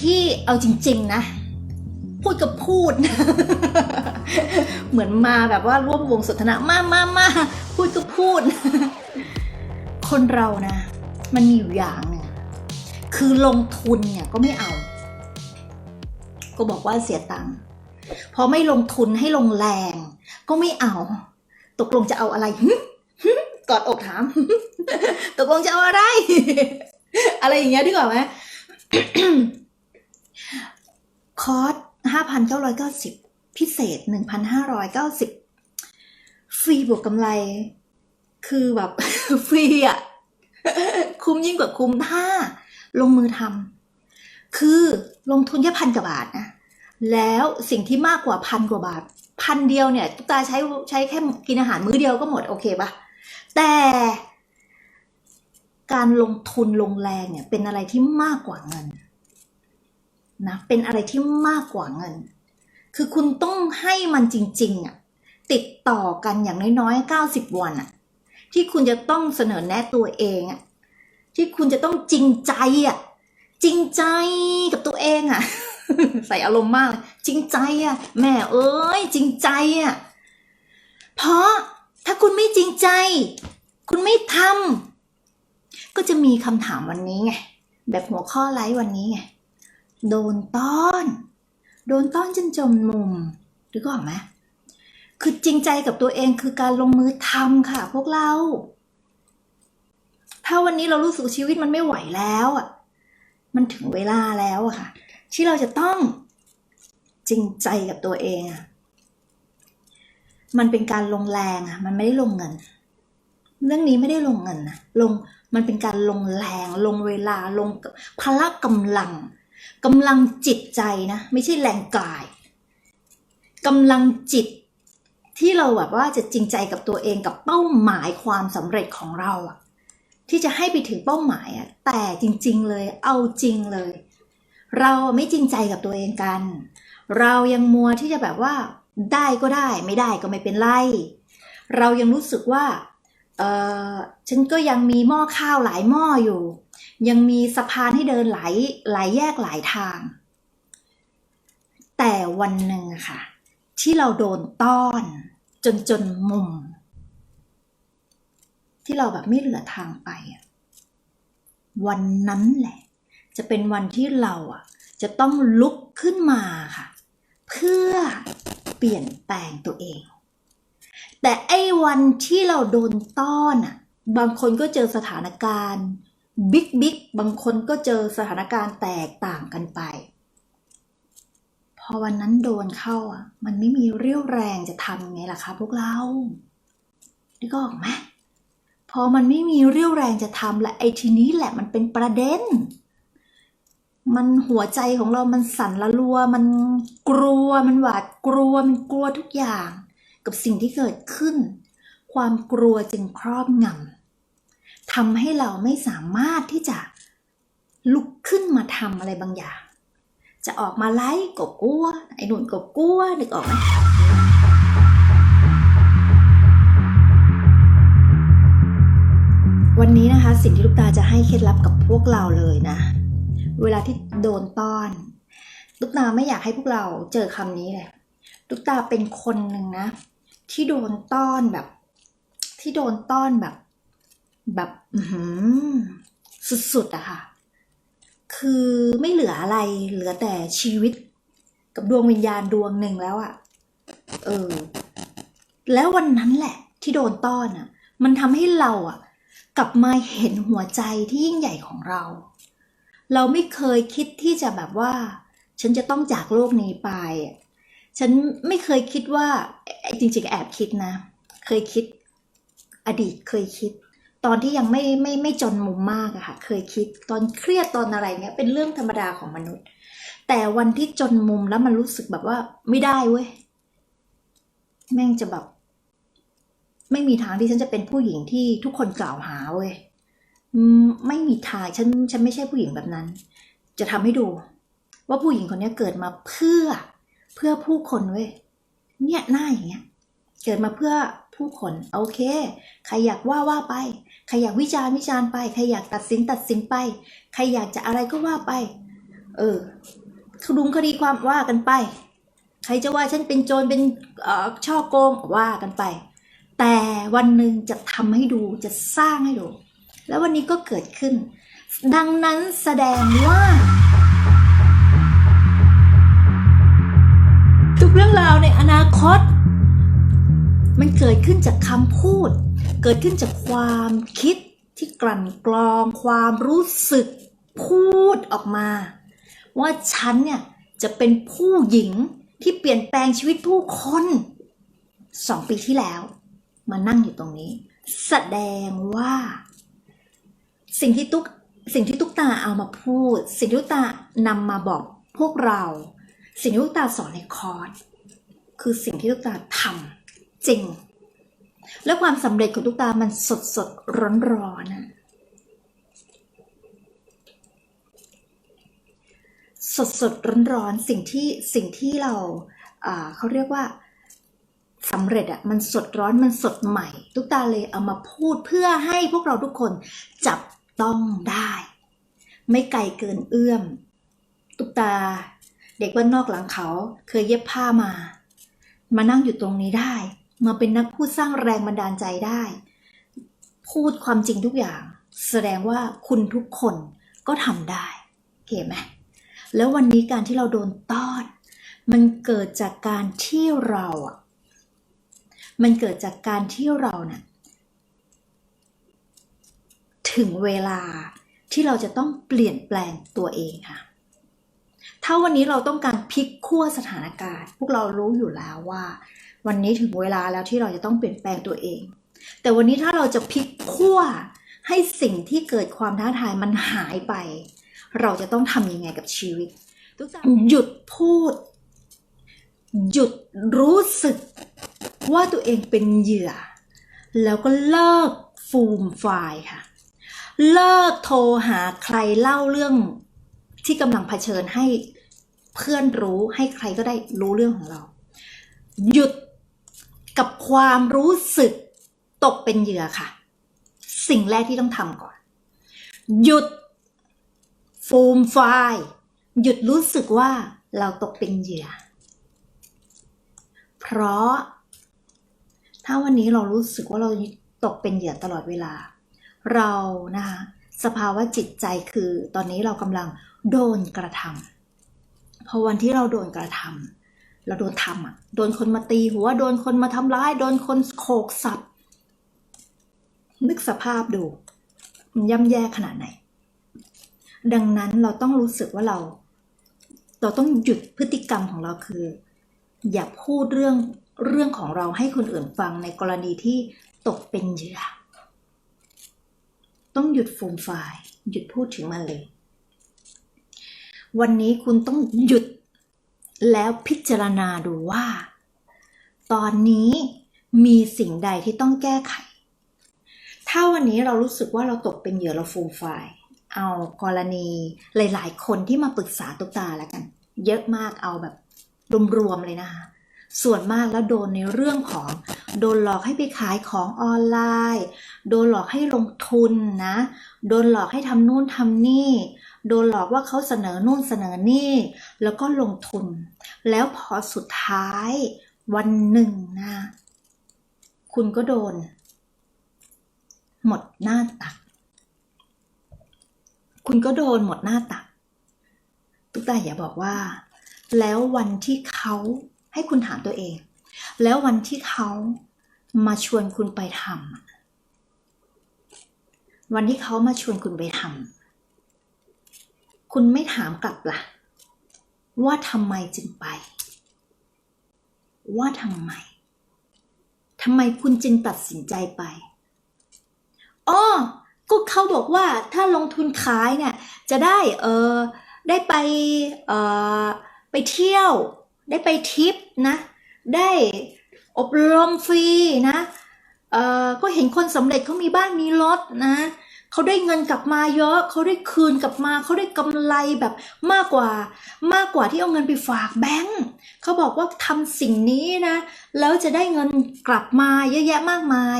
ที่เอาจริง ๆ นะ พูดกับพูด เหมือนมาแบบว่าร่วมวงสนทนามามามาพูดก็พูด คนเรานะ มันมีอยู่อย่างหนึ่งคือลงทุนเนี่ยก็ไม่เอา ก็บอกว่าเสียตังค์พอไม่ลงทุนให้ลงแรง ก็ไม่เอา ตกลงจะเอาอะไรหึหึกอดอกถาม ตกลงจะเอาอะไร อะไรอย่างเงี้ยดีกว่าไหม คอร์สห้าพันเก้าร้อยเก้าสิบพิเศษหนึ่งพันห้าร้อยเก้าสิบฟรีบวกกำไร คือแบบ ฟรีอะคุ้มยิ่งกว่าคุ้มถ้าลงมือทำคือลงทุนแค่พันกว่าบาทนะแล้วสิ่งที่มากกว่าพันกว่าบาทพันเดียวเนี่ยตุ๊กตาใช้ใช้แค่กินอาหารมื้อเดียวก็หมดโอเคปะแต่การลงทุนลงแรงเนี่ยเป็นอะไรที่มากกว่าเงิน นะเป็นอะไรที่มากกว่าเงิน คือคุณต้องให้มันจริงๆอะติดต่อกันอย่างน้อยๆ 90 วันอะที่คุณจะต้องเสนอแนะตัวเองอะที่คุณจะต้องจริงใจอะจริงใจกับตัวเองอะใส่อารมณ์มากเลยจริงใจอะแม่เอ้ยจริงใจอะเพราะถ้าคุณไม่จริงใจ คุณไม่ทำก็จะมีคำถามวันนี้ไงแบบหัวข้อไลฟ์วันนี้ไง โดนต้อน โดนต้อนจนจมมุมหรือก็ออกไหมคือจริงใจกับตัวเองคือการลงมือทำค่ะ พวกเรา ถ้าวันนี้เรารู้สึกชีวิตมันไม่ไหวแล้วอะ มันถึงเวลาแล้วอะค่ะ ที่เราจะต้องจริงใจกับตัวเองอะมันเป็นการลงแรงอะมันไม่ได้ลงเงิน เรื่องนี้ไม่ได้ลงเงินนะลงมันเป็นการลงแรง ลงเวลาลงพละกำลัง กำลังจิตใจนะ ไม่ใช่แรงกายกำลังจิตที่เราแบบว่าจะจริงใจกับตัวเองกับเป้าหมายความสำเร็จของเราอะที่จะให้ไปถึงเป้าหมายอะแต่จริง ๆ เลย เอาจริงเลย เราไม่จริงใจกับตัวเองกัน เรายังมัวที่จะแบบว่าได้ก็ได้ ไม่ได้ก็ไม่เป็นไร เรายังรู้สึกว่าเออฉันก็ยังมีหม้อข้าวหลายหม้ออยู่ ยังมีสะพานให้เดินหลายหลายแยกหลายทาง แต่วันหนึ่งอะค่ะ ที่เราโดนต้อน จนจนมุม ที่เราแบบไม่เหลือทางไปอะวันนั้นแหละ จะเป็นวันที่เราอะ จะต้องลุกขึ้นมาค่ะ เพื่อเปลี่ยนแปลงตัวเอง แต่ไอ้วันที่เราโดนต้อนอะบางคนก็เจอสถานการณ์ บิ๊กบิ๊กบางคนก็เจอสถานการณ์แตกต่างกันไป พอวันนั้นโดนเข้าอะ มันไม่มีเรี่ยวแรงจะทำไงล่ะคะพวกเรานี่ก็ออกไหมพอมันไม่มีเรี่ยวแรงจะทำและไอ้ทีนี้แหละมันเป็นประเด็น มันหัวใจของเรามันสั่นละลัว มันกลัวมันหวาดกลัวมันกลัวทุกอย่าง กับสิ่งที่เกิดขึ้น ความกลัวจึงครอบงำ ทำให้เราไม่สามารถที่จะลุกขึ้นมาทำอะไรบางอย่าง จะออกมาไล่ก็กลัว ไอ้หนุนก็กลัวนึกออกไหมวันนี้นะคะสิ่งที่ลูกตาจะให้เคล็ดลับกับพวกเราเลยนะ เวลาที่โดนต้อน ลูกตาไม่อยากให้พวกเราเจอคำนี้เลย ลูกตาเป็นคนหนึ่งนะ ที่โดนต้อนแบบ ที่โดนต้อนแบบ แบบอื้อหือสุดๆอะค่ะ คือไม่เหลืออะไรเหลือแต่ชีวิต กับดวงวิญญาณดวงหนึ่งแล้วอะเออ แล้ววันนั้นแหละ ที่โดนต้อนอะมันทำให้เราอะกลับมาเห็นหัวใจที่ยิ่งใหญ่ของเรา เราไม่เคยคิดที่จะแบบว่า ฉันจะต้องจากโลกนี้ไปอะฉันไม่เคยคิดว่าจริงๆแอบคิดนะ เคยคิด อดีตเคยคิด ตอนที่ยังไม่ไม่ไม่จนมุมมากอะค่ะเคยคิดตอนเครียดตอนอะไรเงี้ยเป็นเรื่องธรรมดาของมนุษย์ แต่วันที่จนมุมแล้วมันรู้สึกแบบว่าไม่ได้เว้ยแม่งจะแบบไม่มีทางที่ฉันจะเป็นผู้หญิงที่ทุกคนกล่าวหาเว้ยไม่มีทางฉันฉันไม่ใช่ผู้หญิงแบบนั้น จะทำให้ดู ว่าผู้หญิงคนนี้เกิดมาเพื่อเพื่อผู้คนเว้ยเนี่ยหน้าอย่างเงี้ย เกิดมาเพื่อผู้คน โอเค ใครอยากว่าว่าไป ใครอยากวิจารณ์วิจารณ์ไป ใครอยากตัดสินตัดสินไป ใครอยากจะอะไรก็ว่าไป เออขดุงคดีความว่ากันไป ใครจะว่าฉันเป็นโจรเป็นออช่อโกงว่ากันไป แต่วันหนึ่งจะทำให้ดูจะสร้างให้ดู แล้ววันนี้ก็เกิดขึ้น ดังนั้นแสดงว่า ทุกเรื่องราวในอนาคต มันเกิดขึ้นจากคำพูด เกิดขึ้นจากความคิดที่กลั่นกรอง ความรู้สึกพูดออกมา ว่าฉันเนี่ยจะเป็นผู้หญิงที่เปลี่ยนแปลงชีวิตผู้คนสองปีที่แล้ว มานั่งอยู่ตรงนี้ แสดงว่า สิ่งที่ตุ๊กสิ่งที่ตุ๊กตาเอามาพูด สิ่งที่ตุ๊กตานำมาบอกพวกเรา สิ่งที่ตุ๊กตาสอนในคอร์สคือสิ่งที่ตุ๊กตาทำจริง และความสำเร็จของตุ๊กตามันสดสดร้อนร้อนๆนะสดสดร้อนร้อนสิ่งที่สิ่งที่เราอ่าเขาเรียกว่าสำเร็จอะมันสดร้อนมันสดใหม่ตุ๊กตาเลยเอามาพูดเพื่อให้พวกเราทุกคนจับต้องได้ ไม่ไกลเกินเอื้อม ตุ๊กตา เด็กบ้านนอกหลังเขาเคยเย็บผ้ามา มานั่งอยู่ตรงนี้ได้ มาเป็นนักพูดสร้างแรงบันดาลใจได้ พูดความจริงทุกอย่าง แสดงว่าคุณทุกคนก็ทำได้เห็นไหมแล้ววันนี้การที่เราโดนต้อน มันเกิดจากการที่เราอะมันเกิดจากการที่เราเนี่ยถึงเวลาที่เราจะต้องเปลี่ยนแปลงตัวเองค่ะ ถ้าวันนี้เราต้องการพลิกขั้วสถานการณ์ พวกเรารู้อยู่แล้วว่า วันนี้ถึงเวลาแล้วที่เราจะต้องเปลี่ยนแปลงตัวเอง แต่วันนี้ถ้าเราจะพลิกขั้วให้สิ่งที่เกิดความท้าทายมันหายไป เราจะต้องทำยังไงกับชีวิตหยุดพูด หยุดรู้สึกว่าตัวเองเป็นเหยื่อ แล้วก็เลิกฟูมไฟายค่ะ เลิกโทรหาใครเล่าเรื่องที่กำลังเผชิญให้ เพื่อนรู้ให้ใครก็ได้รู้เรื่องของเรา หยุดกับความรู้สึกตกเป็นเหยื่อค่ะ สิ่งแรกที่ต้องทำก่อน หยุดฟูมไฟหยุดรู้สึกว่าเราตกเป็นเหยื่อ เพราะ ถ้าวันนี้เรารู้สึกว่าเราตกเป็นเหยื่อตลอดเวลา เรานะคะสภาวะจิตใจคือตอนนี้เรากำลังโดนกระทำ พอวันที่เราโดนกระทำเราโดนทำอะ โดนคนมาตีหัว โดนคนมาทำร้าย โดนคนโขกสับ นึกสภาพดู มันย่ำแย่ขนาดไหน ดังนั้นเราต้องรู้สึกว่าเรา เราต้องหยุดพฤติกรรมของเราคือ อย่าพูดเรื่องเรื่องของเราให้คนอื่นฟังในกรณีที่ตกเป็นเหยื่อ ต้องหยุดฟูมฟาย หยุดพูดถึงมันเลย วันนี้คุณต้องหยุดแล้วพิจารณาดูว่า ตอนนี้มีสิ่งใดที่ต้องแก้ไข ถ้าวันนี้เรารู้สึกว่าเราตกเป็นเหยื่อเราฟูมไฟเอากรณีหลาย ๆ คนที่มาปรึกษาตุ๊กตาแล้วกัน เยอะมากเอาแบบรวม ๆ เลยนะคะ ส่วนมากแล้วโดนในเรื่องของ โดนหลอกให้ไปขายของออนไลน์ โดนหลอกให้ลงทุนนะ โดนหลอกให้ทำนู่นทำนี่ โดนหลอกว่าเขาเสนอนู่นเสนอนี่ แล้วก็ลงทุน แล้วพอสุดท้ายวันหนึ่งนะ คุณก็โดน หมดหน้าตัก คุณก็โดนหมดหน้าตัก ตุ๊กตาอย่าบอกว่า แล้ววันที่เขาให้คุณถามตัวเอง แล้ววันที่เขามาชวนคุณไปทำวันที่เขามาชวนคุณไปทำ คุณไม่ถามกลับล่ะ ว่าทำไมจึงไป ว่าทำไมทำไมคุณจึงตัดสินใจไปอ้อก็เขาบอกว่าถ้าลงทุนขายเนี่ย จะได้เออได้ไปเออไปเที่ยว ได้ไปทริปนะ ได้อบรมฟรีนะเออก็เห็นคนสำเร็จเขามีบ้านมีรถนะ เขาได้เงินกลับมาเยอะ เขาได้คืนกลับมา เขาได้กำไรแบบมากกว่า มากกว่าที่เอาเงินไปฝากแบงก์เขาบอกว่าทำสิ่งนี้นะ แล้วจะได้เงินกลับมาเยอะแยะมากมาย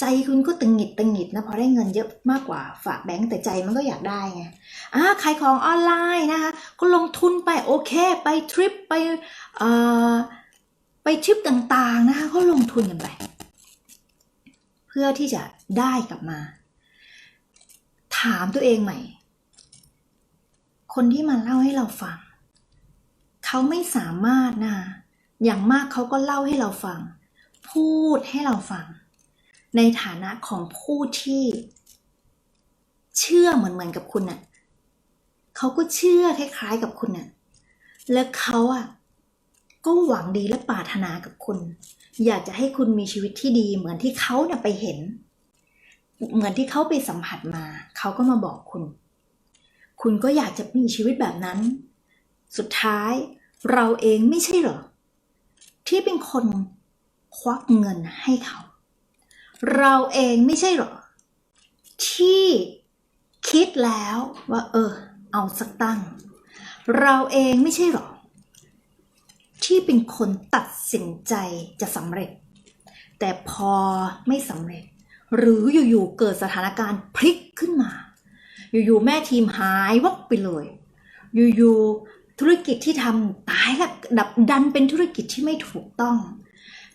ใจคุณก็ตึงหงิดตึงหงิดนะพอได้เงินเยอะมากกว่าฝากแบงก์แต่ใจมันก็อยากได้ไงอ่าขายของออนไลน์นะคะก็ลงทุนไปโอเค ไปทริปไปเอ่อไปทริปต่างๆนะคะก็ลงทุนกันไป เพื่อที่จะได้กลับมาามตัวเองใหม่ คนที่มาเล่าให้เราฟัง เขาไม่สามารถนะคะอย่างมากเขาก็เล่าให้เราฟัง พูดให้เราฟัง ในฐานะของผู้ที่ เชื่อเหมือนเหมือนกับคุณน่ะเขาก็เชื่อคล้ายๆกับคุณน่ะและเขาอะก็หวังดีและปรารถนากับคุณ อยากจะให้คุณมีชีวิตที่ดีเหมือนที่เขาเนี่ยไปเห็น เหมือนที่เขาไปสัมผัสมา เขาก็มาบอกคุณ คุณก็อยากจะมีชีวิตแบบนั้น สุดท้ายเราเองไม่ใช่เหรอ ที่เป็นคนควักเงินให้เขา เราเองไม่ใช่เหรอ ที่คิดแล้วว่า เออ เอาสักตั้ง เราเองไม่ใช่เหรอ ที่เป็นคนตัดสินใจจะสำเร็จ แต่พอไม่สำเร็จ หรืออยู่ๆเกิดสถานการณ์พลิกขึ้นมา อยู่ๆแม่ทีมหายวับไปเลย อยู่ๆธุรกิจที่ทำตายแล้วดับดันเป็นธุรกิจที่ไม่ถูกต้อง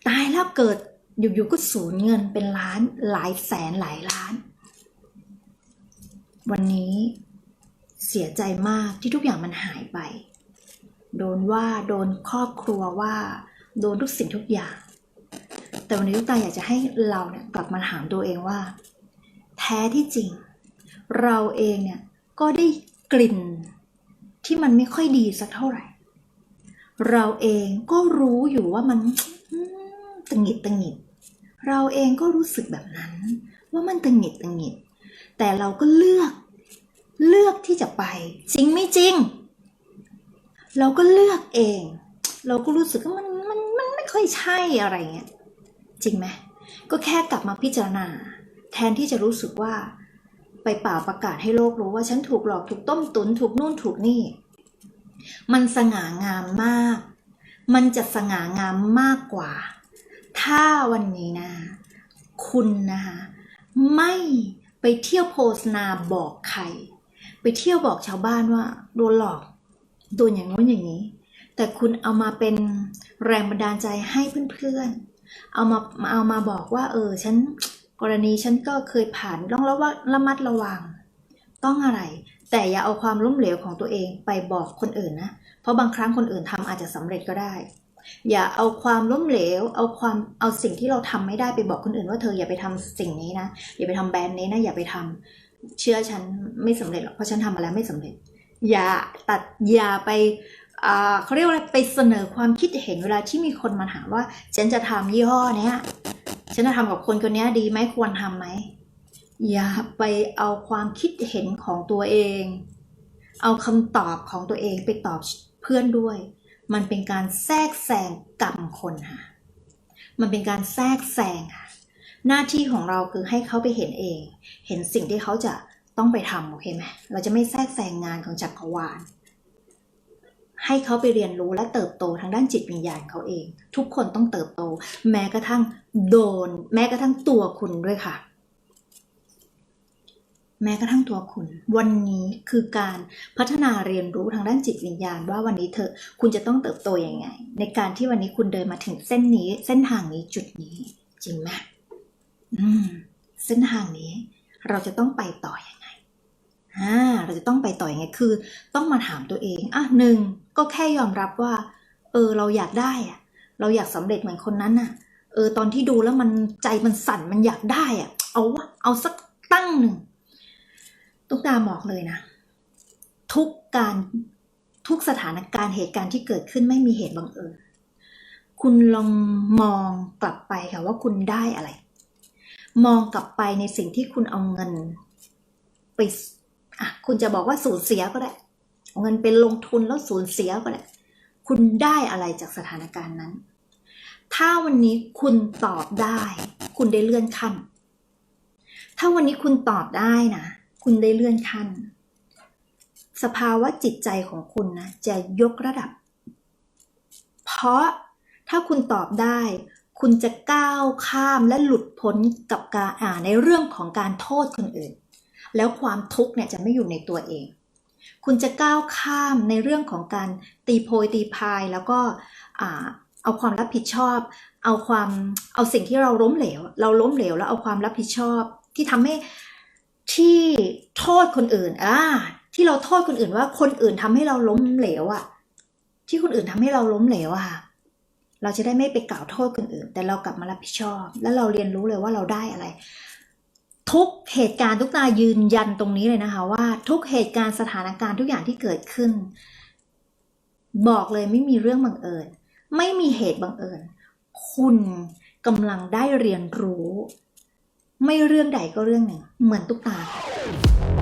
ตายแล้วเกิดอยู่ๆก็สูญเงินเป็นล้านหลายแสนหลายล้าน วันนี้เสียใจมากที่ทุกอย่างมันหายไป โดนว่าโดนครอบครัวว่า โดนทุกสิ่งทุกอย่าง แต่วันนี้ลูกตาอยากจะให้เราเนี่ยกลับมาถามตัวเองว่า แท้ที่จริง เราเองเนี่ยก็ได้กลิ่นที่มันไม่ค่อยดีสักเท่าไหร่ เราเองก็รู้อยู่ว่ามันตึงหิดตึงหิดเราเองก็รู้สึกแบบนั้น ว่ามันตึงหิดตึงหิดแต่เราก็เลือกเลือกที่จะไป จริงไม่จริง เราก็เลือกเอง เราก็รู้สึกว่ามันมันมันไม่ค่อยใช่อะไรเงี้ย จริงไหมก็แค่กลับมาพิจารณา แทนที่จะรู้สึกว่า ไปเป่าประกาศให้โลกรู้ว่าฉันถูกหลอกถูกต้มตุนถูกนู่นถูกนี่ มันสง่างามมาก มันจะสง่างามมากกว่า ถ้าวันนี้นะ คุณนะคะไม่ไปเที่ยวโฆษณาบอกใคร ไปเที่ยวบอกชาวบ้านว่าโดนหลอกโดนอย่างโน้นอย่างนี้ แต่คุณเอามาเป็นแรงบันดาลใจให้เพื่อนๆ เอามาเอามาบอกว่า เออ ฉันกรณีฉันก็เคยผ่านต้องระวังระมัดระวัง ต้องอะไร แต่อย่าเอาความล้มเหลวของตัวเองไปบอกคนอื่นนะ เพราะบางครั้งคนอื่นทำอาจจะสำเร็จก็ได้ อย่าเอาความล้มเหลว เอาความเอาสิ่งที่เราทำไม่ได้ไปบอกคนอื่นว่าเธออย่าไปทำสิ่งนี้นะอย่าไปทำแบรนด์นี้นะอย่าไปทำเชื่อฉันไม่สำเร็จหรอกเพราะฉันทำมาแล้วไม่สำเร็จ อย่าตัดอย่าไป เขาเรียกว่าอะไรไปเสนอความคิดเห็นเวลาที่มีคนมาถามว่า ฉันจะทำยี่ห้อเนี้ยฉันจะทำกับคนคนนี้ดีไหมควรทำไหมอย่าไปเอาความคิดเห็นของตัวเอง เอาคำตอบของตัวเองไปตอบเพื่อนด้วย มันเป็นการแทรกแซงกรรมคนค่ะมันเป็นการแทรกแซงค่ะหน้าที่ของเราคือให้เขาไปเห็นเอง เห็นสิ่งที่เขาจะต้องไปทำโอเคไหมเราจะไม่แทรกแซงงานของจักรวาล ให้เขาไปเรียนรู้และเติบโตทางด้านจิตวิญญาณเขาเอง ทุกคนต้องเติบโต แม้กระทั่งโดน แม้กระทั่งตัวคุณด้วยค่ะ แม้กระทั่งตัวคุณ วันนี้คือการพัฒนาเรียนรู้ทางด้านจิตวิญญาณ ว่าวันนี้เธอคุณจะต้องเติบโตยังไง ในการที่วันนี้คุณเดินมาถึงเส้นนี้ เส้นทางนี้จุดนี้ จริงไหมอืม เส้นทางนี้ เราจะต้องไปต่อยังไงอ่าเราจะต้องไปต่อยังไงคือ ต้องมาถามตัวเองอะหนึ่ง ก็แค่ยอมรับว่า เออเราอยากได้อะเราอยากสำเร็จเหมือนคนนั้นน่ะ เออตอนที่ดูแล้วมันใจมันสั่นมันอยากได้อะเอาวะเอาสักตั้งหนึ่งตุ๊กตาบอกเลยนะ ทุกการทุกสถานการณ์เหตุการณ์ที่เกิดขึ้นไม่มีเหตุบังเอิญคุณลองมองกลับไปค่ะว่าคุณได้อะไร มองกลับไปในสิ่งที่คุณเอาเงินไปอะคุณจะบอกว่าสูญเสียก็ได้ เงินไปลงทุนแล้วสูญเสียก็ได้คุณได้อะไรจากสถานการณ์นั้น ถ้าวันนี้คุณตอบได้ คุณได้เลื่อนขั้น ถ้าวันนี้คุณตอบได้นะ คุณได้เลื่อนขั้น สภาวะจิตใจของคุณนะ จะยกระดับ เพราะถ้าคุณตอบได้ คุณจะก้าวข้ามและหลุดพ้นกับการอ่าในเรื่องของการโทษคนอื่น แล้วความทุกข์เนี่ยจะไม่อยู่ในตัวเอง คุณจะก้าวข้ามในเรื่องของการตีโพยตีพายแล้วก็เอาความรับผิดชอบ เอาความเอาสิ่งที่เราล้มเหลว เราล้มเหลวแล้วเอาความรับผิดชอบ ที่ทำให้ที่โทษคนอื่นอ่าที่เราโทษคนอื่นว่าคนอื่นทำให้เราล้มเหลวอะที่คนอื่นทำให้เราล้มเหลวอะค่ะเราจะได้ไม่ไปกล่าวโทษคนอื่น แต่เรากลับมารับผิดชอบ แล้วเราเรียนรู้เลยว่าเราได้อะไร ทุกเหตุการณ์ทุกนายืนยันตรงนี้เลยนะคะว่าทุกเหตุการณ์สถานการณ์ทุกอย่างที่เกิดขึ้น บอกเลยไม่มีเรื่องบังเอิญ ไม่มีเหตุบังเอิญ คุณกำลังได้เรียนรู้ ไม่เรื่องใดก็เรื่องหนึ่ง เหมือนตุ๊กตาค่ะ